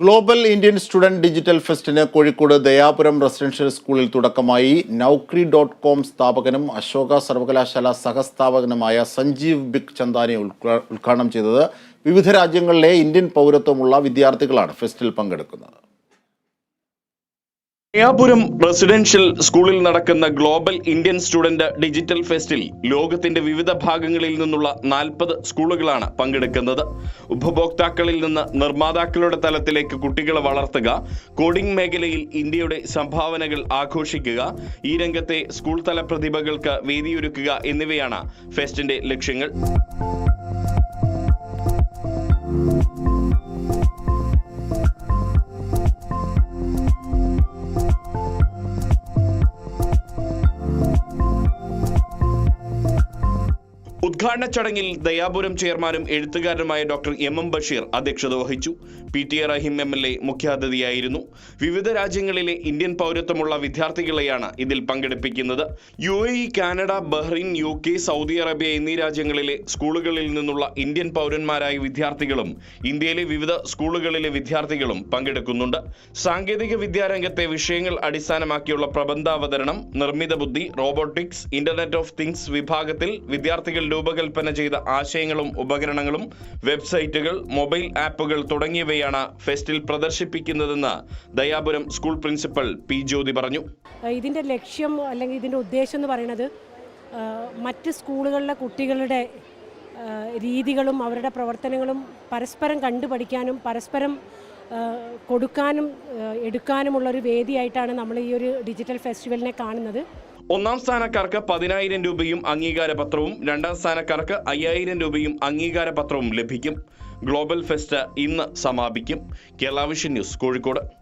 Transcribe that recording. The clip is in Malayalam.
ഗ്ലോബൽ ഇന്ത്യൻ സ്റ്റുഡന്റ് ഡിജിറ്റൽ ഫെസ്റ്റിന് കോഴിക്കോട് ദയാപുരം റെസിഡൻഷ്യൽ സ്കൂളിൽ തുടക്കമായി നൗക്രി ഡോട്ട് കോം സ്ഥാപകനും അശോക സർവകലാശാല സഹസ്ഥാപകനുമായ സഞ്ജീവ് ബിക് ചന്ദാനി ഉദ്ഘാ- ഉദ്ഘാടനം ചെയ്തത് വിവിധ രാജ്യങ്ങളിലെ ഇന്ത്യൻ പൗരത്വമുള്ള വിദ്യാർത്ഥികളാണ് ഫെസ്റ്റിൽ പങ്കെടുക്കുന്നത്. നയാപുരം റെസിഡൻഷ്യൽ സ്കൂളിൽ നടക്കുന്ന ഗ്ലോബൽ ഇന്ത്യൻ സ്റ്റുഡന്റ് ഡിജിറ്റൽ ഫെസ്റ്റിൽ ലോകത്തിന്റെ വിവിധ ഭാഗങ്ങളിൽ നിന്നുള്ള നാൽപ്പത് സ്കൂളുകളാണ് പങ്കെടുക്കുന്നത്. ഉപഭോക്താക്കളിൽ നിന്ന് നിർമ്മാതാക്കളുടെ തലത്തിലേക്ക് കുട്ടികളെ വളർത്തുക കോഡിംഗ് മേഖലയിൽ ഇന്ത്യയുടെ സംഭാവനകൾ ആഘോഷിക്കുക ഈ രംഗത്തെ സ്കൂൾ തല പ്രതിഭകൾക്ക് വേദിയൊരുക്കുക എന്നിവയാണ് ഫെസ്റ്റിന്റെ ലക്ഷ്യങ്ങൾ. ഉദ്ഘാടന ചടങ്ങിൽ ദയാപുരം ചെയർമാനും എഴുത്തുകാരനുമായ ഡോക്ടർ എം എം ബഷീർ അധ്യക്ഷത വഹിച്ചു. P T A Raheem M L A മുഖ്യാതിഥിയായിരുന്നു. വിവിധ രാജ്യങ്ങളിലെ ഇന്ത്യൻ പൗരത്വമുള്ള വിദ്യാർത്ഥികളെയാണ് ഇതിൽ പങ്കെടുപ്പിക്കുന്നത്. U A Canada Bahrain U K Saudi Arabia എന്നീ രാജ്യങ്ങളിലെ സ്കൂളുകളിൽ നിന്നുള്ള ഇന്ത്യൻ പൗരന്മാരായ വിദ്യാർത്ഥികളും ഇന്ത്യയിലെ വിവിധ സ്കൂളുകളിലെ വിദ്യാർത്ഥികളും പങ്കെടുക്കുന്നുണ്ട്. സാങ്കേതിക വിദ്യാരംഗത്തെ വിഷയങ്ങൾ അടിസ്ഥാനമാക്കിയുള്ള പ്രബന്ധാവതരണം നിർമ്മിത ബുദ്ധി റോബോട്ടിക്സ് ഇന്റർനെറ്റ് ഓഫ് തിങ്സ് വിഭാഗത്തിൽ വിദ്യാർത്ഥികൾ രൂപകൽപ്പന ചെയ്ത ആശയങ്ങളും ഉപകരണങ്ങളും വെബ്സൈറ്റുകൾ മൊബൈൽ ആപ്പുകൾ തുടങ്ങിയവയാണ് ഫെസ്റ്റിൽ പ്രദർശിപ്പിക്കുന്നതെന്ന് Dayapuram school principal P Jyothi പറഞ്ഞു. ഇതിന്റെ ലക്ഷ്യം അല്ലെങ്കിൽ ഇതിന്റെ ഉദ്ദേശം എന്ന് പറയുന്നത് മറ്റ് സ്കൂളുകളിലെ കുട്ടികളുടെ രീതികളും അവരുടെ പ്രവർത്തനങ്ങളും പരസ്പരം കണ്ടുപഠിക്കാനും പരസ്പരം കൊടുക്കാനും എടുക്കാനുമുള്ളൊരു വേദിയായിട്ടാണ് നമ്മൾ ഈ ഒരു ഡിജിറ്റൽ ഫെസ്റ്റിവലിനെ കാണുന്നത്. ഒന്നാം സ്ഥാനക്കാർക്ക് പതിനായിരം രൂപയും അംഗീകാര പത്രവും രണ്ടാം സ്ഥാനക്കാർക്ക് അയ്യായിരം രൂപയും അംഗീകാര പത്രവും ലഭിക്കും. ഗ്ലോബൽ ഫെസ്റ്റ് ഇന്ന് സമാപിക്കും. Kerala vision news Kozhikode.